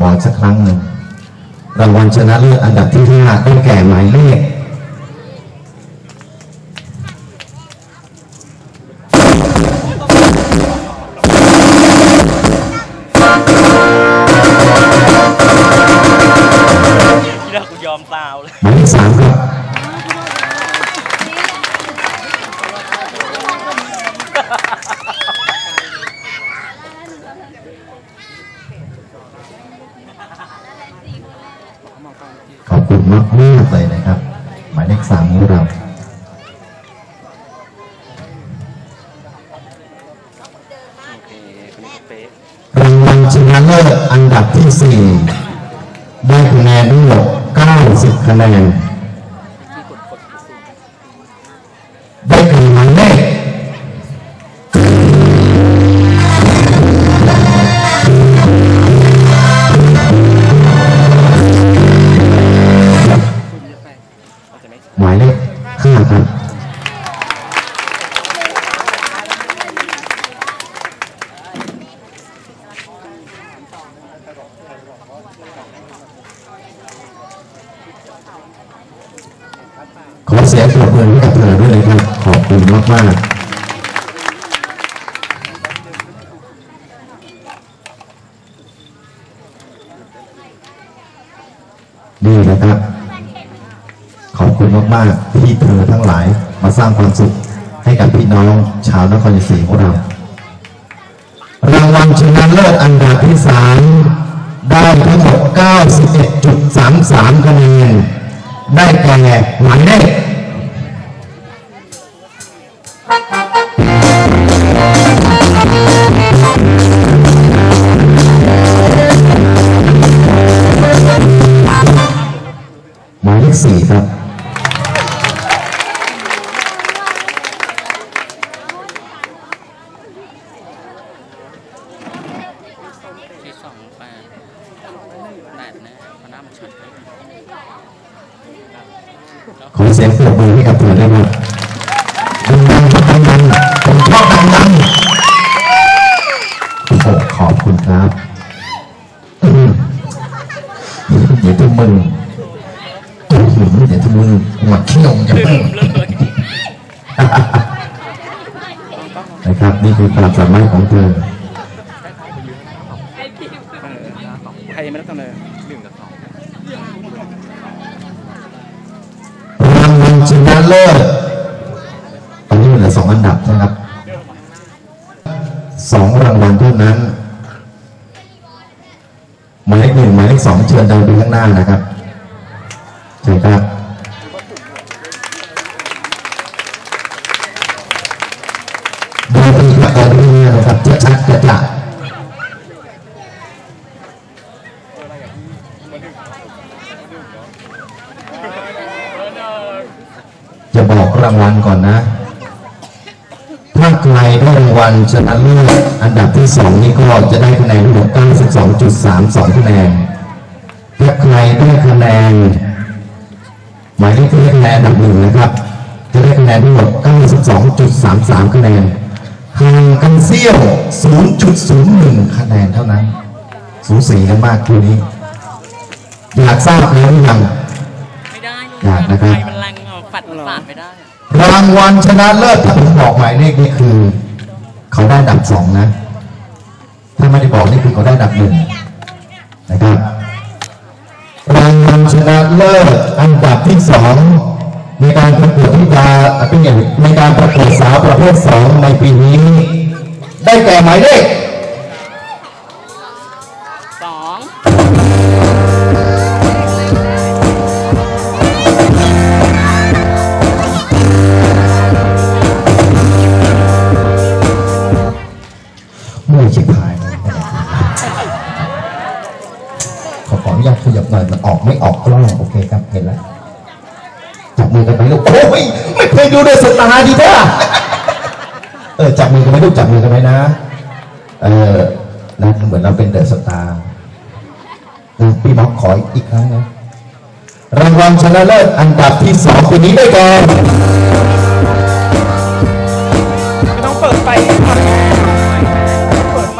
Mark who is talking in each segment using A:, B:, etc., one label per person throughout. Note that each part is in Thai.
A: บอกสักครั้งหนึ่งรางวัลชนะเลิศอันดับที่ห้าได้แก่หมายเลข
B: ที่เรากูยอมซาวเลย
A: หมายเลขสามครับ ขอบคุณ มากมากๆเลยนะครับ หมายเลขสามของเรา
B: โอเคคนนี้เป๊ะ
A: รางวัลชนะเลิศอันดับที่สี่ได้คะแนนทั้งหมด90คะแนน ขอเสียงปรบมือให้กับเธอด้วยนะครับ ขอบคุณมากมากๆดีนะครับ ขอบคุณมากๆที่เธอทั้งหลายมาสร้างความสุขให้กับพี่น้องชาวนครศรีของเรา รางวัลชนะเลิศอันดับที่สามได้ทั้งหมด 91.33 คะแนน ได้แก่หมายเลขหมายเลขสี่ครับ
B: ที่สองแปดแปดน่เพราะหน้ามันชัดเลย
A: ขอเสียงปรบมือให้กับเธอด้วยครับดังๆครับดังๆผมชอบดังๆโอ้โหขอบคุณครับอืมเดี๋ยวทุกมึงอืมเดี๋ยวทุกมึงหมัดเขี้ยวจะ
B: ลื
A: เพิ่ม
B: มเลย
A: นะครับนี่คือความสามารถของเธอ
B: สอง
A: รางวัลเท่านั้น หมายเลขหนึ่งหมายเลขสองเชิญเดินไปข้างหน้านะครับเชิญครับดินไปอีกประการหนึงนะครับจะชัดจะจะจะบอกรางวัลก่อนนะ ถ้าใครได้รางวัลชนะเลิศอันดับที่สองนี่ก็จะได้คะแนนทั้งหมด92.32คะแนนถ้าใครได้คะแนนหมายเลขที่ได้คะแนนอันดับหนึ่งนะครับ จะได้คะแนนทั้งหมด92.33คะแนนห่างกันเสี้ยว 0.01 คะแนนเท่านั้นสูสีกันมากคู่นี้อยากทราบแล้วหรือยัง
B: ไม่ได้ลูก
A: อยากนะครับ
B: ไฟมันแรงเอาปัดปาดไม่ได้อะ
A: รางวัลชนะเลิศถ้าผมบอกหมายเลขนี่คือ เขาได้ดับสองนะ ถ้าไม่ได้บอกนี่คือเขาได้ดับหนึ่งนะครับรางวัลชนะเลิศอันดับที่สองในการประกวดที่ดาเป็นอย่างในการประกวดสาวประเภทสองในปีนี้ ได้แก่หมายเลข
B: สอง
A: หน่อยมันออกไม่ออกกล้องโอเคครับเห็นแล้วจับมือกันไปลูกโอ้ยไม่เคยดูด้วยสายตาดีป่ะเออจับมือกันไหมลูกจับมือกันไหมนะ เออนะเหมือนเราเป็นเดอะสตาร์นะพี่น้องขออีกครั้งนะรางวัลชนะเลิศอันดับที่สองปีนี้ได้แก่
B: ไม่ต้องเปิดไฟก่อนเปิดไฟ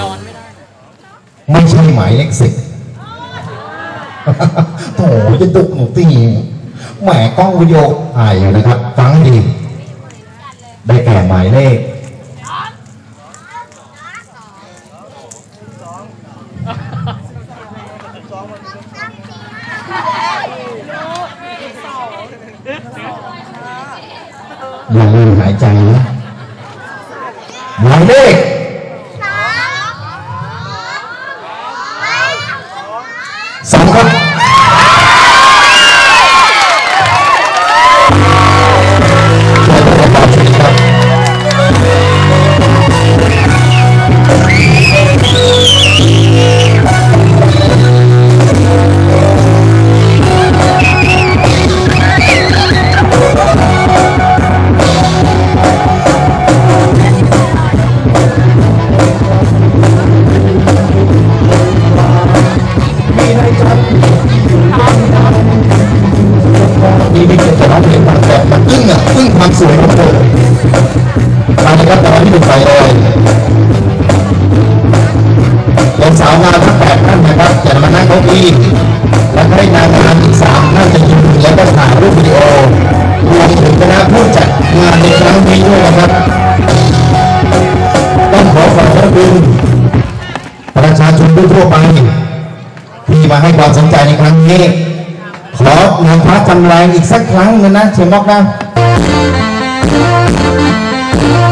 B: ย้อนไม่ได้นะ
A: ไม่ใช่หมายเลขสิบ โถ่จะดุหนูตีแหมกล้องวิดีโอถ่ายอยู่นะครับฟังให้ดีได้แก่หมายเลขอย่าลืมหายใจนะหมายเลขาวงามทั้งแปดท่านนะครับจะมานั่งเก้าอี้และให้นางงามอีกสามท่านจะยืนแล้วก็ถ่ายรูปวิดีโอรวมถึงคณะผู้จัดงานในครั้งนี้ด้วยนะครับ ต้องขอขอบพระคุณประชาชนทั่วไปที่มาให้ความสนใจในครั้งนี้ ขอนำพระจำแรงอีกสักครั้งหนึงนะเชมบอกนะช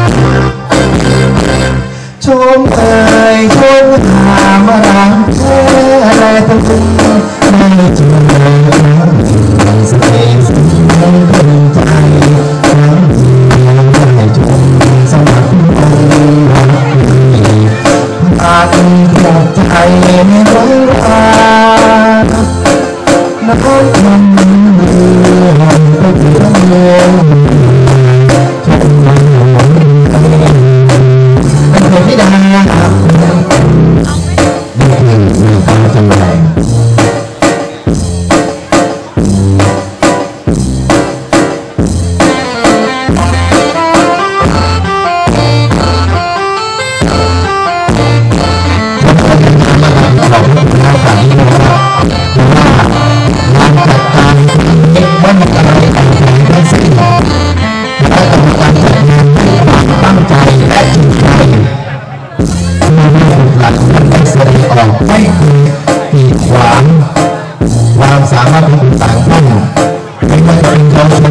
A: มเอ่ยชนหามารังแค่อะไรทั้งสิ้นไม่เจอครั้งที่สเปสยังค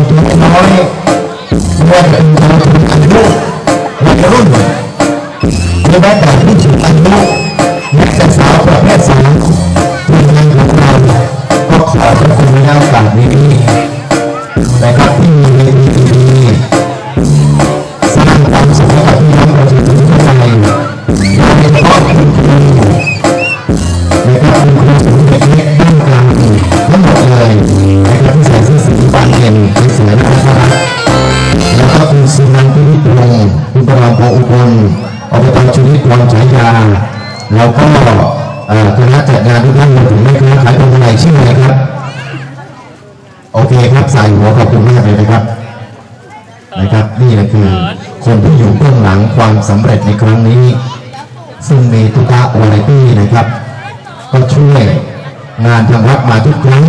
A: เป็นเย ณะจัดงานทุกท่านรวมถึงแม่ค้าขายพวงมาลัยชื่ออะไรครับ โอเคครับใส่หัวขอบคุณมากเลยนะครับ นะครับนี่แหละคือ คนที่อยู่เบื้องหลังความสำเร็จในครั้งนี้ ซึ่งมีทุกะวาไรตี้นะครับ ก็ช่วยงานทางวัดมาทุกครั้ง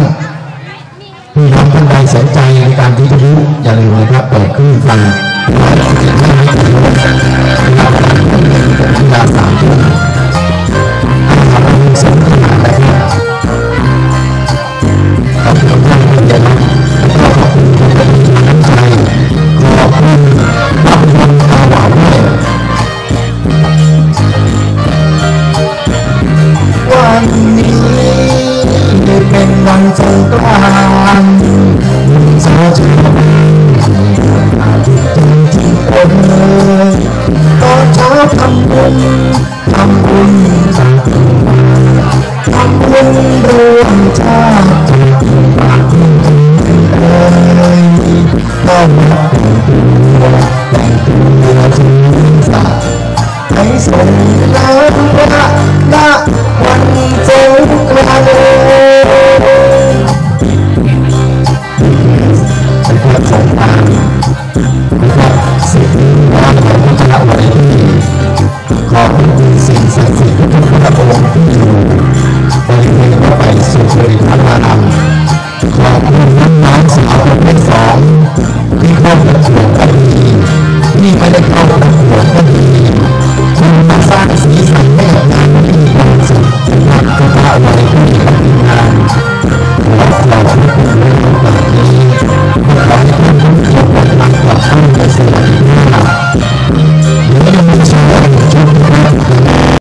A: พี่น้องท่านใดสนใจในการที่จะรู้อย่าลืมนะครับเปิดคลื่นฟังร้อยสิบห้านาที